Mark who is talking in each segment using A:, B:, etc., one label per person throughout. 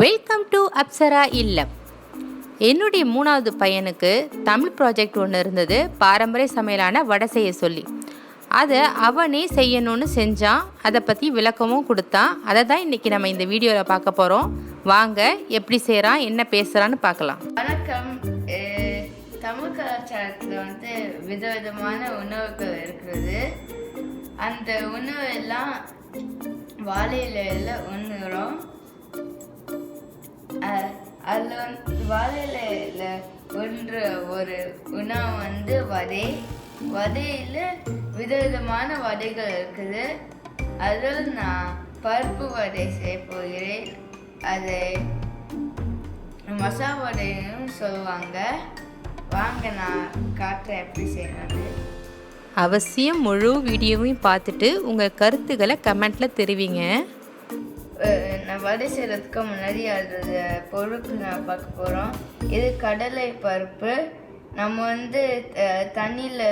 A: Welcome to Apsara இல்லம் என்னுடைய மூணாவது பையனுக்கு தமிழ் ப்ராஜெக்ட் ஒன்று இருந்தது. பாரம்பரிய சமையலான வடை செய்ய சொல்லி. அதை அவனே செய்யணும்னு செஞ்சான். அதை பற்றி விளக்கமும் கொடுத்தான். அதை தான் இன்றைக்கி நம்ம இந்த வீடியோவில் பார்க்க போகிறோம் வாங்க எப்படி செய்கிறான் என்ன பேசுகிறான்னு பார்க்கலாம்.
B: வணக்கம். தமிழ் கலாச்சாரத்தில் வந்து விதவிதமான உணவுகள் இருக்கிறது அந்த உணவு எல்லாம் வாழையில எல்லாம் உண்ணுறோம். அதில் வந்து வாழை ஒன்று ஒரு உணவு வந்து வதை. வதையில் விதவிதமான வடைகள் இருக்குது. அதில் நான் பருப்பு வடை செய்ய போகிறேன். அதை மசா வடையும் சொல்லுவாங்க. வாங்க நான் காட்டுறேன் எப்படி செய்யணும்னு.
A: அவசியம் முழு வீடியோவையும் பார்த்துட்டு உங்கள் கருத்துக்களை கமெண்ட்டில் தெரிவிங்க.
B: நான் வடை செய்கிறதுக்கு முன்னாடி அதோட பொருட்கள் நான் பார்க்க போகிறோம் இது கடலை பருப்பு. நம்ம வந்து தண்ணியில்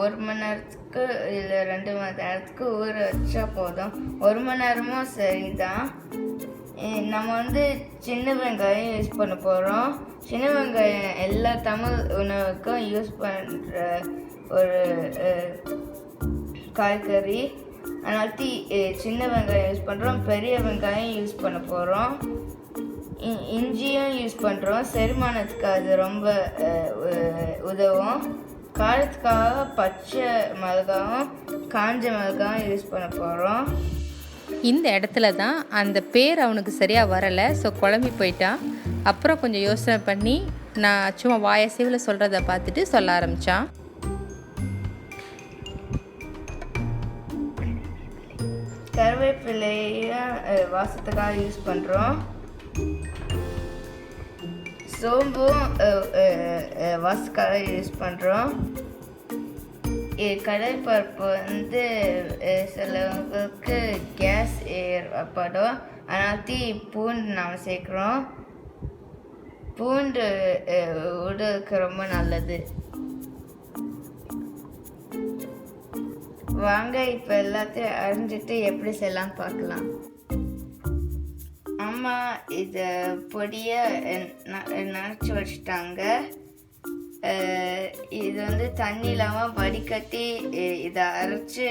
B: ஒரு மணி நேரத்துக்கு இல்லை ரெண்டு மணி நேரத்துக்கு ஊற வச்சா போதும். ஒரு மணி நேரமும் சரிதான். தான் நம்ம வந்து சின்ன வெங்காயம் யூஸ் பண்ண போகிறோம் சின்ன வெங்காயம் எல்லா தமிழ் உணவுக்கும் யூஸ் பண்ணுற ஒரு காய்கறி. அதனால தீ சின்ன வெங்காயம் யூஸ் பண்ணுறோம் பெரிய வெங்காயம் யூஸ் பண்ண போகிறோம் இஞ்சியும் யூஸ் பண்ணுறோம் செரிமானத்துக்கு அது ரொம்ப உதவும். காரத்துக்காக பச்சை மிளகாவும் காஞ்ச மிளகாவும் யூஸ் பண்ண போகிறோம்
A: இந்த இடத்துல தான் அந்த பேர் அவனுக்கு சரியாக வரலை. ஸோ குழம்பி போயிட்டான். அப்புறம் கொஞ்சம் யோசனை பண்ணி நான் சும்மா வாயசைவில் சொல்கிறத பார்த்துட்டு சொல்ல ஆரம்பித்தான்
B: கருவேப்பிலையும் வாசத்துக்காக யூஸ் பண்ணுறோம் சோம்பும் வாசத்துக்காக யூஸ் பண்ணுறோம் கடலைப்பருப்பு வந்து சிலவங்களுக்கு கேஸ் ஏற்படும் அதனால் தீ பூண்டு நாம் சேர்க்குறோம். பூண்டு உடலுக்கு ரொம்ப நல்லது. வாங்க இப்போ எல்லாத்தையும் அரிஞ்சிட்டு எப்படி செய்யலாம் பார்க்கலாம். அம்மா இதை பொடியை நினச்சி வச்சுட்டாங்க. இது வந்து தண்ணி இல்லாமல் வடிகட்டி இதை அரைச்சி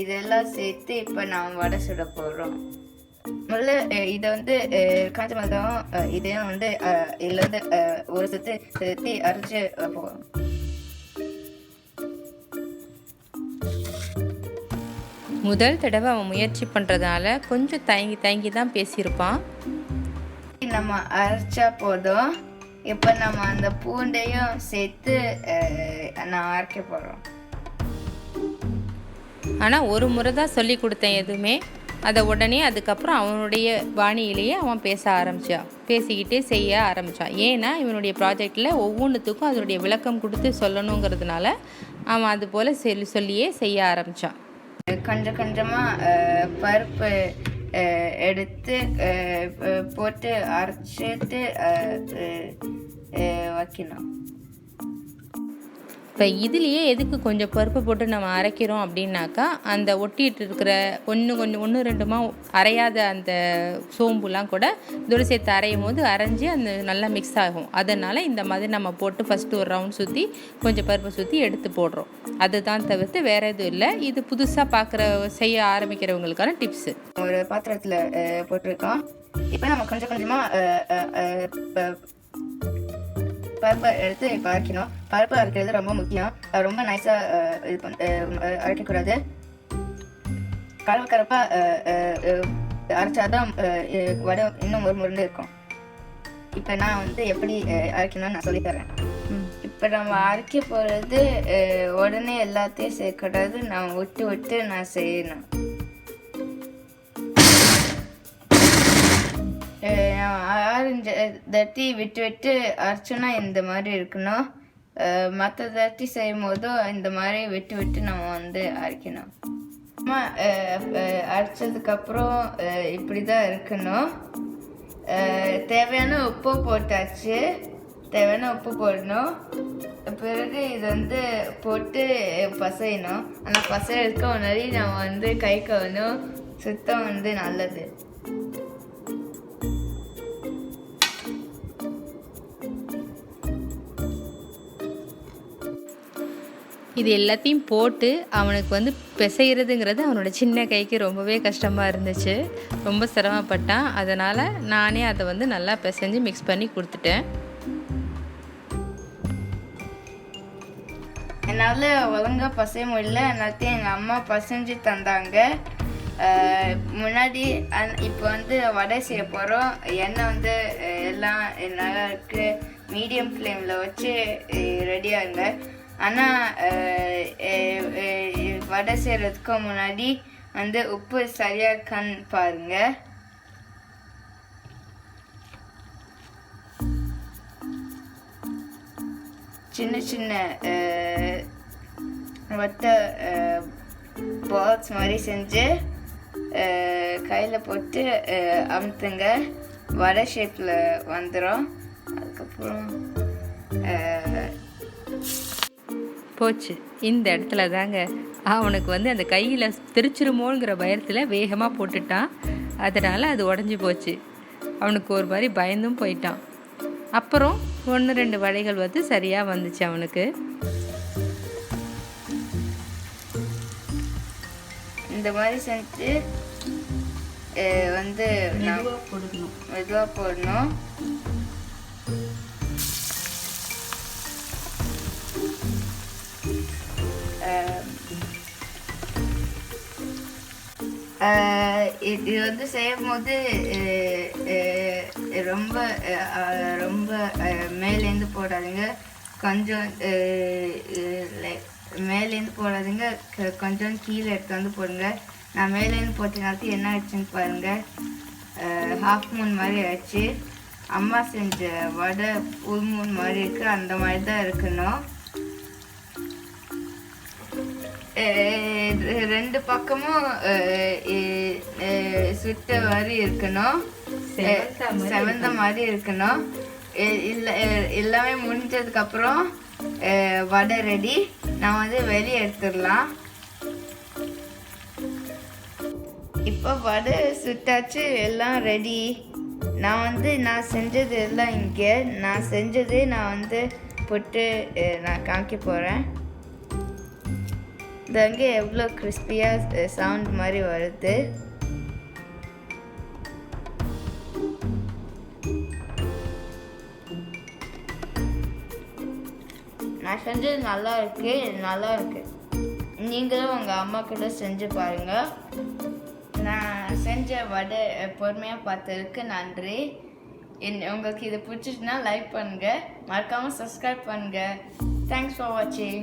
B: இதெல்லாம் சேர்த்து இப்போ நாம் வடை சுட போகிறோம் முதல்ல இதை வந்து அஹ், காஞ்ச இதையும் வந்து இதில் வந்து ஒரு சுற்றி சேர்த்து அரைச்சி போகிறோம்
A: முதல் தடவை அவன் முயற்சி பண்ணுறதுனால கொஞ்சம் தயங்கி தயங்கி தான் பேசியிருப்பான்.
B: நம்ம அரைச்சா போதும். இப்போ நம்ம அந்த பூண்டையும் சேர்த்து நான் அரைக்க போகிறோம்
A: ஆனால் ஒரு முறை தான் சொல்லி கொடுத்தேன் எதுவுமே. அதை உடனே அதுக்கப்புறம் அவனுடைய பாணியிலேயே அவன் பேச ஆரம்பித்தான் பேசிக்கிட்டே செய்ய ஆரம்பித்தான் ஏன்னா இவனுடைய ப்ராஜெக்டில் ஒவ்வொன்றுத்துக்கும் அதனுடைய விளக்கம் கொடுத்து சொல்லணுங்கிறதுனால அவன் அது போல் சொல்லி சொல்லியே செய்ய ஆரம்பித்தான்
B: கொஞ்சம் கொஞ்சமாக பருப்பு எடுத்து போட்டு அரைச்சிட்டு வைக்கணும்.
A: இப்போ இதுலேயே எதுக்கு கொஞ்சம் பருப்பு போட்டு நம்ம அரைக்கிறோம் அப்படின்னாக்கா அந்த ஒட்டிட்டு இருக்கிற ஒன்று கொஞ்சம் ஒன்று ரெண்டுமா அரையாத அந்த சோம்புலாம் கூட இதோட சேர்த்து அரையும் போது அரைஞ்சி அந்த நல்லா மிக்ஸ் ஆகும். அதனால் இந்த மாதிரி நம்ம போட்டு ஃபஸ்ட்டு ஒரு ரவுண்ட் சுற்றி கொஞ்சம் பருப்பு சுற்றி எடுத்து போடுறோம். அதுதான் தவிர்த்து வேறு எதுவும் இல்லை. இது புதுசாக பார்க்குற செய்ய ஆரம்பிக்கிறவங்களுக்கான டிப்ஸு
B: ஒரு பாத்திரத்தில் போட்டிருக்கோம். இப்போ நம்ம கொஞ்சம் கொஞ்சமாக பருப்பை எடுத்து இப்போ அரைக்கணும். பருப்பு அரைக்கிறது ரொம்ப முக்கியம். ரொம்ப நைஸாக இது பண்ண அரைக்கக்கூடாது. கலவு கலப்பாக அரைச்சாதான் வடை இன்னும் ஒரு முருண்டு இருக்கும். இப்போ நான் வந்து எப்படி அரைக்கணும்னு நான் சொல்லித்தரேன் இப்போ நம்ம அரைக்க போகிறது உடனே எல்லாத்தையும் சேர்க்கக்கூடாது. நான் விட்டு விட்டு நான் செய்யணும். ஆரஞ்சு தட்டி விட்டு விட்டு அரைச்சோன்னா இந்த மாதிரி இருக்கணும். மற்ற தட்டி செய்யும் போதும் இந்த மாதிரி விட்டு விட்டு நம்ம வந்து அரைக்கணும். அம்மா அரைச்சதுக்கப்புறம் இப்படி தான் இருக்கணும். தேவையான உப்பு போட்டாச்சு. தேவையான உப்பு போடணும். பிறகு இது வந்து போட்டு பசையணும். ஆனால் பசையறதுக்கு முன்னாடி நம்ம வந்து கை கவனும் சுத்தம் வந்து நல்லது.
A: இது எல்லாத்தையும் போட்டு அவனுக்கு வந்து பிசைகிறதுங்கிறது அவனோட சின்ன கைக்கு ரொம்பவே கஷ்டமாக இருந்துச்சு. ரொம்ப சிரமப்பட்டான். அதனால் நானே அதை வந்து நல்லா பிசைஞ்சு மிக்ஸ் பண்ணி கொடுத்துட்டேன்.
B: என்னால் ஒழுங்கா பசைய முடியல. எல்லாத்தையும் எங்கள் அம்மா பசைஞ்சு தந்தாங்க. முன்னாடி அந் இப்போ வந்து வடை செய்ய போகிறோம் எண்ணெய் வந்து எல்லாம் நல்லா இருக்குது மீடியம் ஃப்ளேமில் வச்சு ரெடியாக இருந்தேன் ஆனால் வடை செய்கிறதுக்கு முன்னாடி வந்து உப்பு சரியாக இருக்கான்னு பாருங்கள் சின்ன சின்ன அஹ், பால்ஸ் மாதிரி செஞ்சு கையில் போட்டு அமுத்துங்க. வடை ஷேப்பில் வந்துடும் அதுக்கப்புறம்
A: போச்சு. இந்த இடத்துல தாங்க அவனுக்கு வந்து அந்த கையில் திருச்சிருமோங்கிற பயத்தில் வேகமாக போட்டுட்டான். அதனால் அது உடஞ்சி போச்சு. அவனுக்கு ஒரு மாதிரி பயந்தும் போயிட்டான். அப்புறம் ஒன்று ரெண்டு வடைகள் வந்து சரியாக வந்துச்சு அவனுக்கு.
B: இந்த மாதிரி செஞ்சு வந்து மெதுவாக போடணும் மெதுவாக போடணும். இது இது வந்து செய்யும் போது ரொம்ப ரொம்ப மேலேருந்து போடாதீங்க. கொஞ்சம் அஹ், மேலேருந்து போடாதீங்க. க- கொஞ்சம் கீழே எடுத்து வந்து போடுங்க. நான் மேலேருந்து போட்டனால என்ன ஆச்சுன்னு பாருங்கள் ஹாஃப் மூன் மாதிரி ஆச்சு அம்மா செஞ்ச வடை புல் மூன் மாதிரி இருக்குது அந்த மாதிரி தான் இருக்கணும் ரெண்டு பக்கமும் சுட்ட மாதிரி இருக்கணும்.
A: செவந்த மாதிரி
B: இருக்கணும். இல்ல எல்லாமே முடிஞ்சதுக்கு அப்புறம் அஹ், வடை ரெடி நான் வந்து வெளியே எடுத்துடலாம். இப்போ வடை சுட்டாச்சு எல்லாம் ரெடி நான் வந்து நான் செஞ்சது எல்லாம் இங்கே. நான் செஞ்சது நான் வந்து போட்டு நான் காமிக்க போகிறேன் இது அங்கே எவ்வளோ கிறிஸ்பியாக சவுண்ட் மாதிரி வருது. நான் செஞ்சது நல்லா இருக்கு நல்லா இருக்கு. நீங்களும் உங்கள் அம்மா கூட செஞ்சு பாருங்கள் நான் செஞ்ச வடை பொறுமையாக பார்த்ததுக்கு நன்றி. என் உங்களுக்கு இது பிடிச்சிச்சுன்னா லைக் பண்ணுங்கள் மறக்காமல் சப்ஸ்கிரைப் பண்ணுங்கள் தேங்க்ஸ் ஃபார் வாட்சிங்